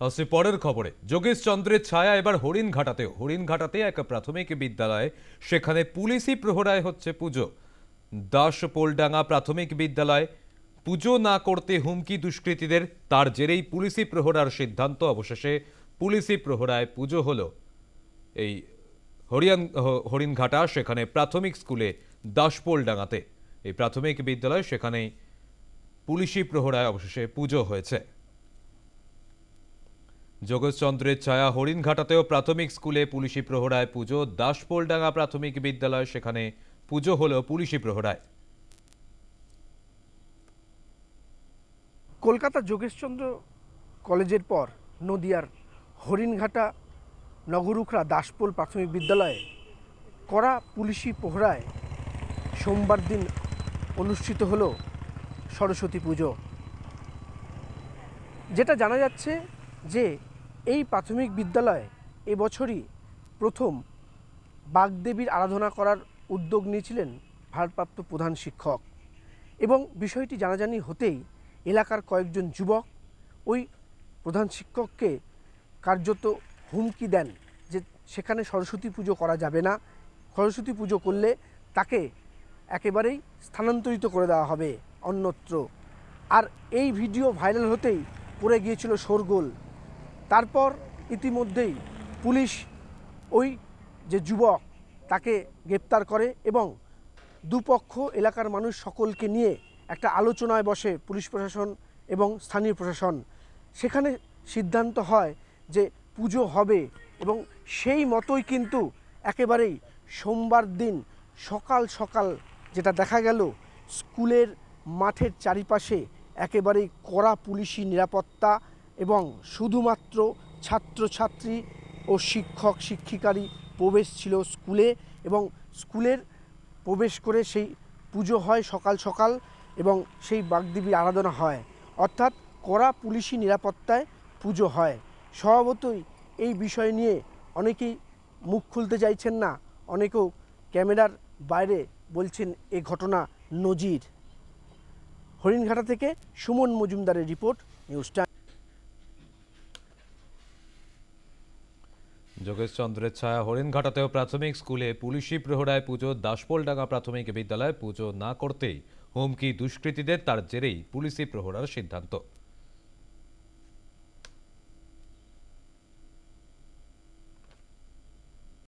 আসছে পরের খবরে যোগেশ চন্দ্রের ছায়া এবার হরিণঘাটাতেও হরিণঘাটাতে এক প্রাথমিক বিদ্যালয়, সেখানে পুলিশি প্রহরায় হচ্ছে পুজো। দাস পোলডাঙ্গা প্রাথমিক বিদ্যালয় পুজো না করতে হুমকি দুষ্কৃতীদের, তার জেরেই পুলিশি প্রহরার সিদ্ধান্ত। অবশেষে পুলিশি প্রহরায় পুজো হলো। এই হরিয়ান হরিণঘাটা সেখানে প্রাথমিক স্কুলে দাসপোলডাঙ্গাতে। এই প্রাথমিক বিদ্যালয় সেখানেই পুলিশি প্রহরায় অবশেষে পুজো হয়েছে। যোগেশচন্দ্রের ছায়া হরিণঘাটাতেও প্রাথমিক স্কুলে পুলিশি প্রহরায় পুজো। দাসপোলডাঙ্গা প্রাথমিক বিদ্যালয়, সেখানে পুজো হলো পুলিশি প্রহরায়। কলকাতা যোগেশচন্দ্র কলেজের পর নদিয়ার হরিণঘাটা নগরুখরা দাসপোল প্রাথমিক বিদ্যালয়ে করা পুলিশি প্রহরায় সোমবার দিন অনুষ্ঠিত হলো সরস্বতী পুজো। যেটা জানা যাচ্ছে যে এই প্রাথমিক বিদ্যালয়ে এবছরই প্রথম বাগদেবীর আরাধনা করার উদ্যোগ নিয়েছিলেন ভারপ্রাপ্ত প্রধান শিক্ষক। এবং বিষয়টি জানাজানি হতেই এলাকার কয়েকজন যুবক ওই প্রধান শিক্ষককে কার্যত হুমকি দেন যে সেখানে সরস্বতী পুজো করা যাবে না। সরস্বতী পুজো করলে তাকে একেবারেই স্থানান্তরিত করে দেওয়া হবে অন্যত্র। আর এই ভিডিও ভাইরাল হতেই পড়ে গিয়েছিল শোরগোল। তারপর ইতিমধ্যেই পুলিশ ওই যে যুবক তাকে গ্রেপ্তার করে এবং দুপক্ষ এলাকার মানুষ সকলকে নিয়ে একটা আলোচনায় বসে পুলিশ প্রশাসন এবং স্থানীয় প্রশাসন। সেখানে সিদ্ধান্ত হয় যে পুজো হবে এবং সেই মতোই কিন্তু একেবারেই সোমবার দিন সকাল সকাল যেটা দেখা গেল, স্কুলের মাঠের চারিপাশে একেবারেই কড়া পুলিশি নিরাপত্তা এবং শুধুমাত্র ছাত্রছাত্রী ও শিক্ষক, শিক্ষিকারই প্রবেশ ছিল স্কুলে এবং স্কুলের প্রবেশ করে সেই পুজো হয় সকাল সকাল এবং সেই বাগদেবীর আরাধনা হয়। অর্থাৎ কড়া পুলিশি নিরাপত্তায় পুজো হয়। স্বভাবতই এই বিষয় নিয়ে অনেকেই মুখ খুলতে চাইছেন না। অনেকেও ক্যামেরার বাইরে বলছেন, এ ঘটনা নজির। হরিণঘাটা থেকে সুমন মজুমদারের রিপোর্ট, নিউজ যোগেশচন্দ্রের ছায়া হরিণঘাটাতেও প্রাথমিক স্কুলে পুলিশি প্রহরায় পুজো, দাসপোলডাঙ্গা প্রাথমিক বিদ্যালয়ে পুজো না করতেই হুমকি দুষ্কৃতীদের, তার জেরেই পুলিশি প্রহরার সিদ্ধান্ত।